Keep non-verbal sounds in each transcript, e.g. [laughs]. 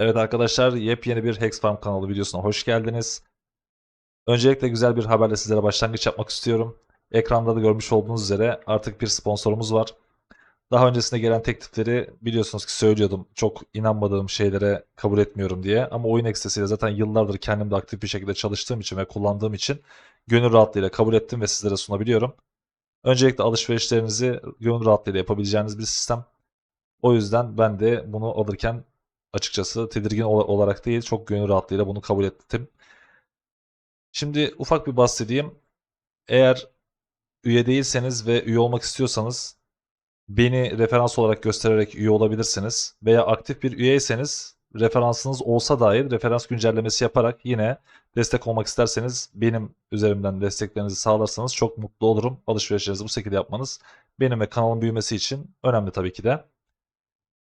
Evet arkadaşlar yepyeni bir Hex Farm kanalı videosuna hoş geldiniz. Öncelikle güzel bir haberle sizlere başlangıç yapmak istiyorum. Ekranda da görmüş olduğunuz üzere artık bir sponsorumuz var. Daha öncesinde gelen teklifleri biliyorsunuz ki söylüyordum. Çok inanmadığım şeylere kabul etmiyorum diye. Ama oyun ekstresiyle zaten yıllardır kendim de aktif bir şekilde çalıştığım için ve kullandığım için gönül rahatlığıyla kabul ettim ve sizlere sunabiliyorum. Öncelikle alışverişlerinizi gönül rahatlığıyla yapabileceğiniz bir sistem. O yüzden ben de bunu alırken açıkçası tedirgin ol- olarak değil çok gönül rahatlığıyla bunu kabul ettim. Şimdi ufak bir bahsedeyim. Eğer üye değilseniz ve üye olmak istiyorsanız beni referans olarak göstererek üye olabilirsiniz. Veya aktif bir üyeyseniz referansınız olsa dahi referans güncellemesi yaparak yine destek olmak isterseniz benim üzerimden desteklerinizi sağlarsanız çok mutlu olurum. Alışverişlerinizi bu şekilde yapmanız benim ve kanalın büyümesi için önemli tabii ki de.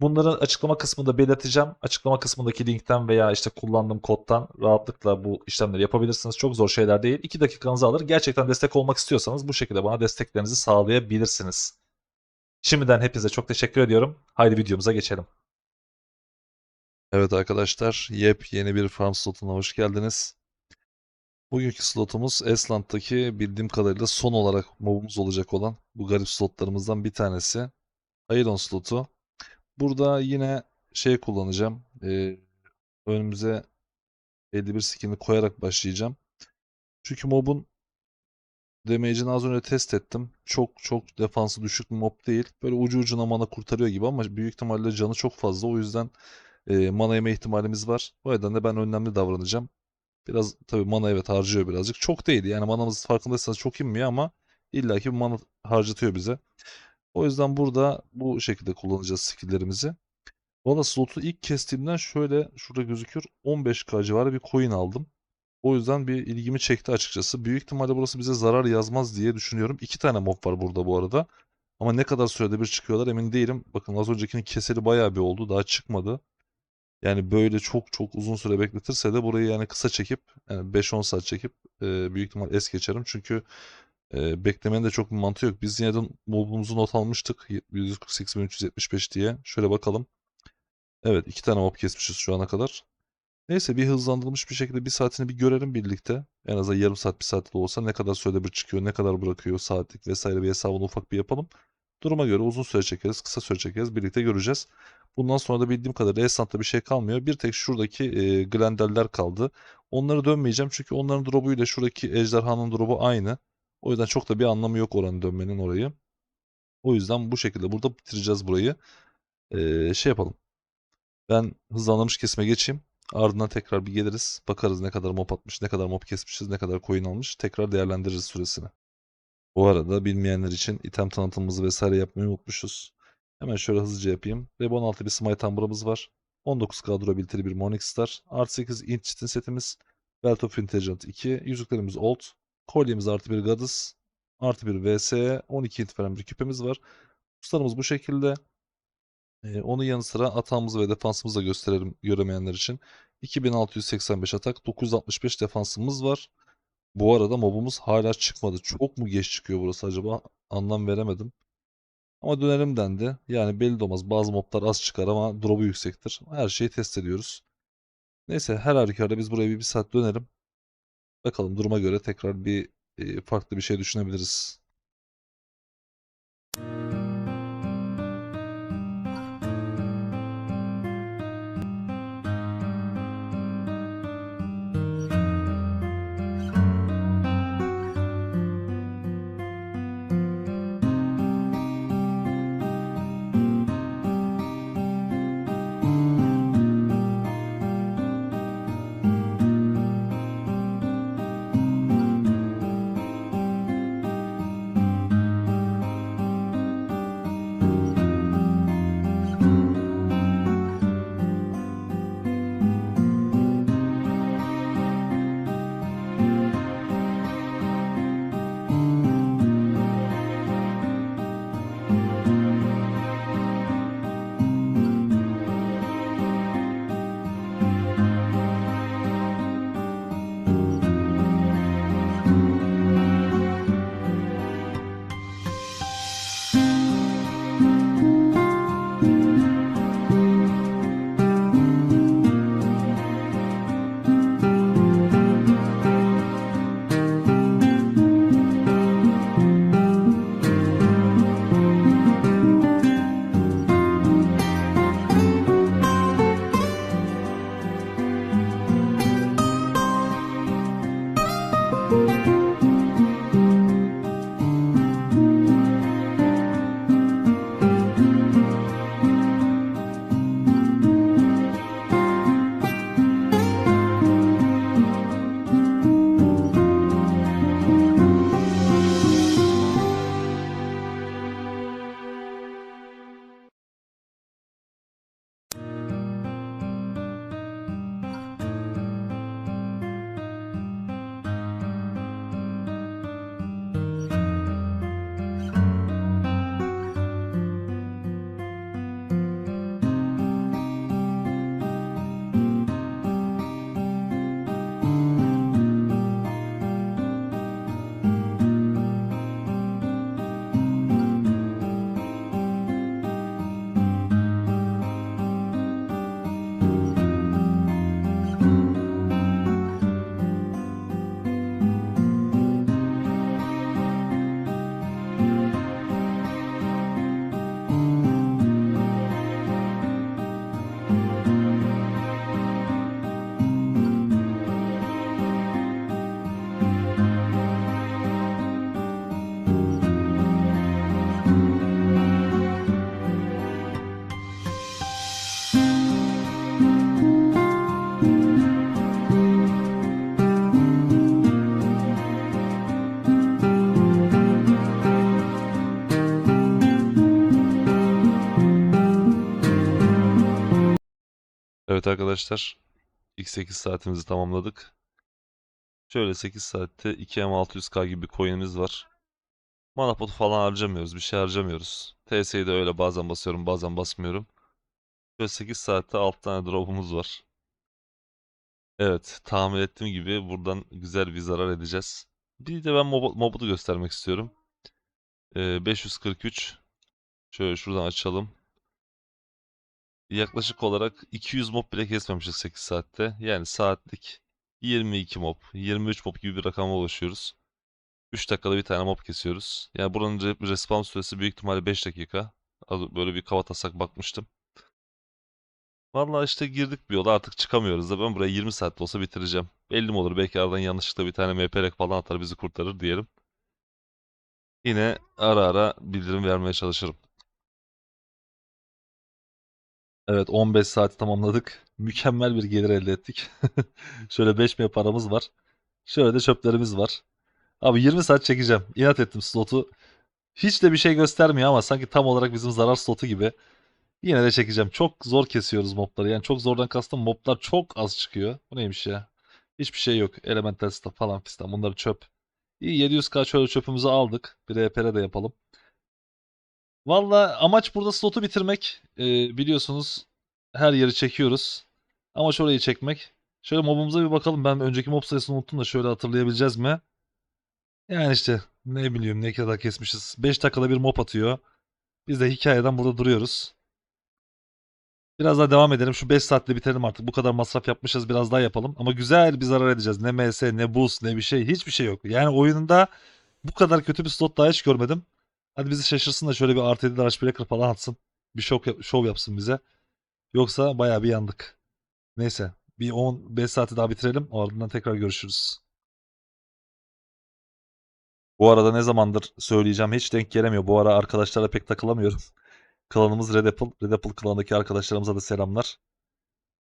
Bunları açıklama kısmında belirteceğim. Açıklama kısmındaki linkten veya işte kullandığım kodtan rahatlıkla bu işlemleri yapabilirsiniz. Çok zor şeyler değil. 2 dakikanızı alır. Gerçekten destek olmak istiyorsanız bu şekilde bana desteklerinizi sağlayabilirsiniz. Şimdiden hepinize çok teşekkür ediyorum. Haydi videomuza geçelim. Evet arkadaşlar, yepyeni bir farm slotuna hoş geldiniz. Bugünkü slotumuz Esland'daki bildiğim kadarıyla son olarak mobumuz olacak olan bu garip slotlarımızdan bir tanesi. Iron slotu. Burada yine şey kullanacağım. Ee, önümüze 51 skin'i koyarak başlayacağım. Çünkü mobun damage'ini az önce test ettim. Çok çok defansı düşük bir mob değil. Böyle ucu ucuna mana kurtarıyor gibi ama büyük ihtimalle canı çok fazla. O yüzden e, mana yeme ihtimalimiz var. O yüzden de ben önlemli davranacağım. Biraz tabii mana evet harcıyor birazcık. Çok değil yani manamız farkındaysanız çok inmiyor ama illaki bir mana harcatıyor bize. O yüzden burada bu şekilde kullanacağız skill'lerimizi. Valla slotu ilk kestiğimden şöyle şurada gözüküyor 15k civarı bir coin aldım. O yüzden bir ilgimi çekti açıkçası. Büyük ihtimalle burası bize zarar yazmaz diye düşünüyorum. İki tane mob var burada bu arada. Ama ne kadar sürede bir çıkıyorlar emin değilim. Bakın az öncekinin keseli bayağı bir oldu. Daha çıkmadı. Yani böyle çok çok uzun süre bekletirse de burayı yani kısa çekip yani 5-10 saat çekip büyük ihtimal es geçerim. Çünkü e, beklemenin de çok bir mantığı yok. Biz yine de mobumuzu not almıştık. 148.375 diye. Şöyle bakalım. Evet iki tane mob kesmişiz şu ana kadar. Neyse bir hızlandırılmış bir şekilde bir saatini bir görelim birlikte. En azından yarım saat bir saat de olsa ne kadar sürede bir çıkıyor, ne kadar bırakıyor saatlik vesaire bir hesabını ufak bir yapalım. Duruma göre uzun süre çekeriz, kısa süre çekeriz birlikte göreceğiz. Bundan sonra da bildiğim kadarıyla Esnaf'ta bir şey kalmıyor. Bir tek şuradaki e, Glendel'ler kaldı. Onları dönmeyeceğim çünkü onların drop'uyla şuradaki Ejderhanın drop'u aynı. O yüzden çok da bir anlamı yok oranın dönmenin orayı. O yüzden bu şekilde burada bitireceğiz burayı. E, şey yapalım. Ben hızlandırmış kesime geçeyim. Ardından tekrar bir geliriz. Bakarız ne kadar mob atmış, ne kadar mob kesmişiz, ne kadar coin almış. Tekrar değerlendiririz süresini. Bu arada bilmeyenler için item tanıtımımızı vesaire yapmayı unutmuşuz. Hemen şöyle hızlıca yapayım. Web 16 bir Smite Amber'ımız var. 19k durability'li bir Morningstar. Artı 8 Int setimiz. Belt of Intelligent 2. Yüzüklerimiz Old. Kolyemiz artı bir Goddess. Artı bir VS. 12 int veren bir küpemiz var. Uslarımız bu şekilde. Ee, onun yanı sıra atağımızı ve defansımızı da gösterelim göremeyenler için. 2685 atak, 965 defansımız var. Bu arada mobumuz hala çıkmadı. Çok mu geç çıkıyor burası acaba? Anlam veremedim. Ama dönelim dendi. Yani belli olmaz. Bazı moblar az çıkar ama drop'u yüksektir. Her şeyi test ediyoruz. Neyse her halükarda biz buraya bir, bir saat dönelim. Bakalım duruma göre tekrar bir farklı bir şey düşünebiliriz. Evet arkadaşlar. İlk 8 saatimizi tamamladık. Şöyle 8 saatte 2M600K gibi coin'imiz var. Mana potu falan harcamıyoruz. Bir şey harcamıyoruz. TS'yi de öyle bazen basıyorum bazen basmıyorum. Şöyle 8 saatte 6 tane drop'umuz var. Evet tahmin ettiğim gibi buradan güzel bir zarar edeceğiz. Bir de ben mob göstermek istiyorum. Ee, 543. Şöyle şuradan açalım. Yaklaşık olarak 200 mob bile kesmemişiz 8 saatte. Yani saatlik 22 mob, 23 mob gibi bir rakama ulaşıyoruz. 3 dakikada bir tane mob kesiyoruz. Yani buranın re- respawn süresi büyük ihtimalle 5 dakika. Böyle bir kafa taslak bakmıştım. Vallahi işte girdik bir yola artık çıkamıyoruz da ben burayı 20 saatte olsa bitireceğim. Belli mi olur belki aradan yanlışlıkla bir tane MP'lek falan atar bizi kurtarır diyelim. Yine ara ara bildirim vermeye çalışırım. Evet 15 saati tamamladık. Mükemmel bir gelir elde ettik. [laughs] Şöyle 5 map paramız var. Şöyle de çöplerimiz var. Abi 20 saat çekeceğim. İnat ettim slotu. Hiç de bir şey göstermiyor ama sanki tam olarak bizim zarar slotu gibi. Yine de çekeceğim. Çok zor kesiyoruz mobları. Yani çok zordan kastım moblar çok az çıkıyor. Bu neymiş ya? Hiçbir şey yok. Elemental stuff falan fistan. Bunlar çöp. İyi 700k şöyle çöpümüzü aldık. Bir RPR de yapalım. Valla amaç burada slotu bitirmek. Ee, biliyorsunuz her yeri çekiyoruz. Amaç orayı çekmek. Şöyle mobumuza bir bakalım. Ben önceki mob sayısını unuttum da şöyle hatırlayabileceğiz mi? Yani işte ne bileyim ne kadar kesmişiz. 5 dakikada bir mob atıyor. Biz de hikayeden burada duruyoruz. Biraz daha devam edelim. Şu 5 saatte bitirelim artık. Bu kadar masraf yapmışız. Biraz daha yapalım. Ama güzel bir zarar edeceğiz. Ne MS, ne boost, ne bir şey. Hiçbir şey yok. Yani oyununda bu kadar kötü bir slot daha hiç görmedim. Hadi bizi şaşırsın da şöyle bir artı 7 Rush Breaker falan atsın. Bir şov, yap- şov yapsın bize. Yoksa bayağı bir yandık. Neyse. Bir 15 saati daha bitirelim. Ardından tekrar görüşürüz. Bu arada ne zamandır söyleyeceğim hiç denk gelemiyor. Bu ara arkadaşlarla pek takılamıyorum. [laughs] Klanımız Red Apple. Red Apple klanındaki arkadaşlarımıza da selamlar.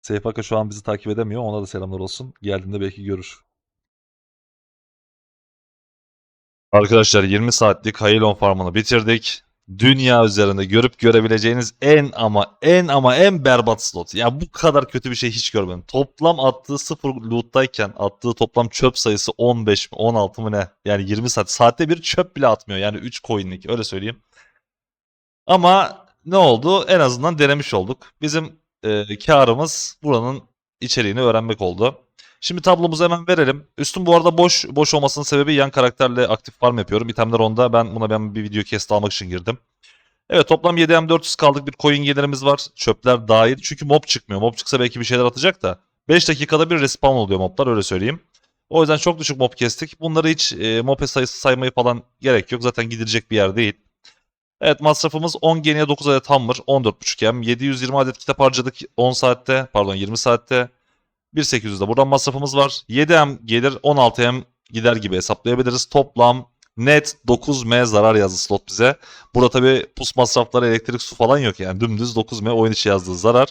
Seyfaka şu an bizi takip edemiyor. Ona da selamlar olsun. Geldiğinde belki görür. Arkadaşlar 20 saatlik Hailon farmını bitirdik. Dünya üzerinde görüp görebileceğiniz en ama en ama en berbat slot. Ya bu kadar kötü bir şey hiç görmedim. Toplam attığı sıfır loot'tayken attığı toplam çöp sayısı 15 mi 16 mı ne? Yani 20 saat. Saatte bir çöp bile atmıyor. Yani 3 coin'lik öyle söyleyeyim. Ama ne oldu? En azından denemiş olduk. Bizim e, karımız buranın içeriğini öğrenmek oldu. Şimdi tablomuzu hemen verelim. Üstüm bu arada boş boş olmasının sebebi yan karakterle aktif farm yapıyorum. İtemler onda. Ben buna ben bir video kesti almak için girdim. Evet toplam 7M400 kaldık. Bir coin gelirimiz var. Çöpler dahil. Çünkü mob çıkmıyor. Mob çıksa belki bir şeyler atacak da. 5 dakikada bir respawn oluyor moblar öyle söyleyeyim. O yüzden çok düşük mob kestik. Bunları hiç e, mob sayısı saymayı falan gerek yok. Zaten gidilecek bir yer değil. Evet masrafımız 10 geniye 9 adet hammer, 14.5 M, 720 adet kitap harcadık 10 saatte, pardon 20 saatte. 1.800 de buradan masrafımız var. 7M gelir 16M gider gibi hesaplayabiliriz. Toplam net 9M zarar yazdı slot bize. Burada tabi pus masrafları, elektrik, su falan yok yani. Dümdüz 9M oyun içi yazdığı zarar.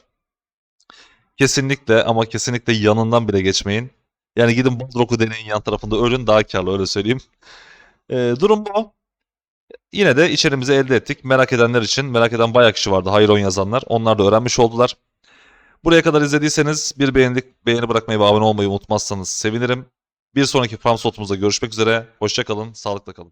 Kesinlikle ama kesinlikle yanından bile geçmeyin. Yani gidin Bodrok'u deneyin yan tarafında ölün daha karlı öyle söyleyeyim. Ee, durum bu. Yine de içerimizi elde ettik. Merak edenler için, merak eden bayağı kişi vardı. Hayron yazanlar. Onlar da öğrenmiş oldular. Buraya kadar izlediyseniz bir beğenilik, beğeni bırakmayı ve abone olmayı unutmazsanız sevinirim. Bir sonraki farm slotumuzda görüşmek üzere. Hoşçakalın, sağlıkla kalın.